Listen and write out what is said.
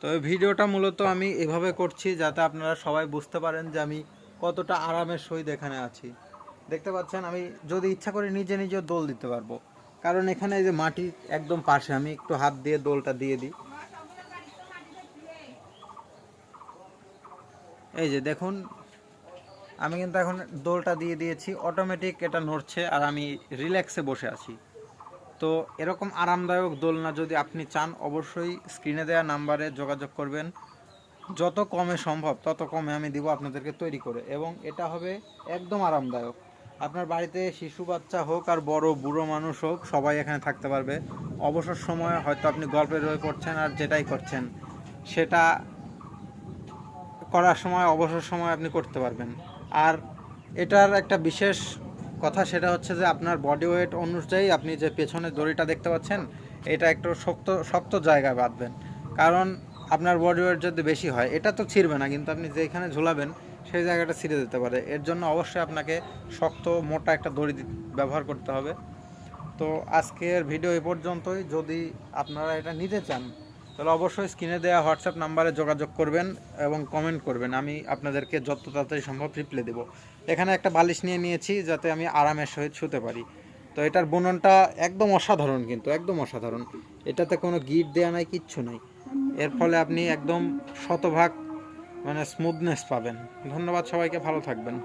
তো ভিডিওটা মূলত আমি এভাবে করছি যাতে আপনারা সবাই বুঝতে পারেন যে আমি কতটা আরামের সহিত এখানে আছি। দেখতে পাচ্ছেন, আমি যদি ইচ্ছা করে নিজে নিজে দোল দিতে পারব। কারণ এখানে এই যে মাটি একদম পাশে, আমি একটু হাত দিয়ে দোলটা দিয়ে দিই। এই যে দেখুন, আমি কিন্তু এখন দোলটা দিয়ে দিয়েছি, অটোমেটিক এটা নড়ছে আর আমি রিল্যাক্সে বসে আছি। তো এরকম আরামদায়ক দোলনা যদি আপনি চান, অবশ্যই স্ক্রিনে দেওয়া নাম্বারে যোগাযোগ করবেন। যত কমে সম্ভব, তত কমে আমি দিব আপনাদেরকে তৈরি করে এবং এটা হবে একদম আরামদায়ক। আপনার বাড়িতে শিশু, বাচ্চা হোক আর বড়, বুড়ো মানুষ হোক, সবাই এখানে থাকতে পারবে। অবসর সময়ে হয়তো আপনি গল্পের বই পড়ছেন আর যেটাই করছেন, সেটা করার সময়, অবসর সময় আপনি করতে পারবেন। আর এটার একটা বিশেষ কথা সেটা হচ্ছে যে আপনার বডি ওয়েট অনুযায়ী আপনি যে পেছনের দড়িটা দেখতে পাচ্ছেন, এটা একটু শক্ত শক্ত জায়গায় বাঁধবেন। কারণ আপনার বডি ওয়েট যদি বেশি হয়, এটা তো ছিঁড়বে না, কিন্তু আপনি যেখানে ঝুলাবেন, সেই জায়গাটা ছিঁড়ে যেতে পারে। এর জন্য অবশ্যই আপনাকে শক্ত, মোটা একটা দড়ি ব্যবহার করতে হবে। তো আজকের ভিডিও এ পর্যন্তই। যদি আপনারা এটা নিতে চান তাহলে অবশ্যই স্ক্রিনে দেওয়া হোয়াটসঅ্যাপ নাম্বারে যোগাযোগ করবেন এবং কমেন্ট করবেন। আমি আপনাদেরকে যত তাড়াতাড়ি সম্ভব রিপ্লাই দেবো। এখানে একটা বালিশ নিয়ে নিয়েছি যাতে আমি আরামের সহিত শুতে পারি। তো এটার বুননটা একদম অসাধারণ কিন্তু, একদম অসাধারণ। এটাতে কোনো গিট দেওয়া নাই, কিচ্ছু নাই। এর ফলে আপনি একদম শতভাগ মানে স্মুথনেস পাবেন। ধন্যবাদ সবাইকে, ভালো থাকবেন।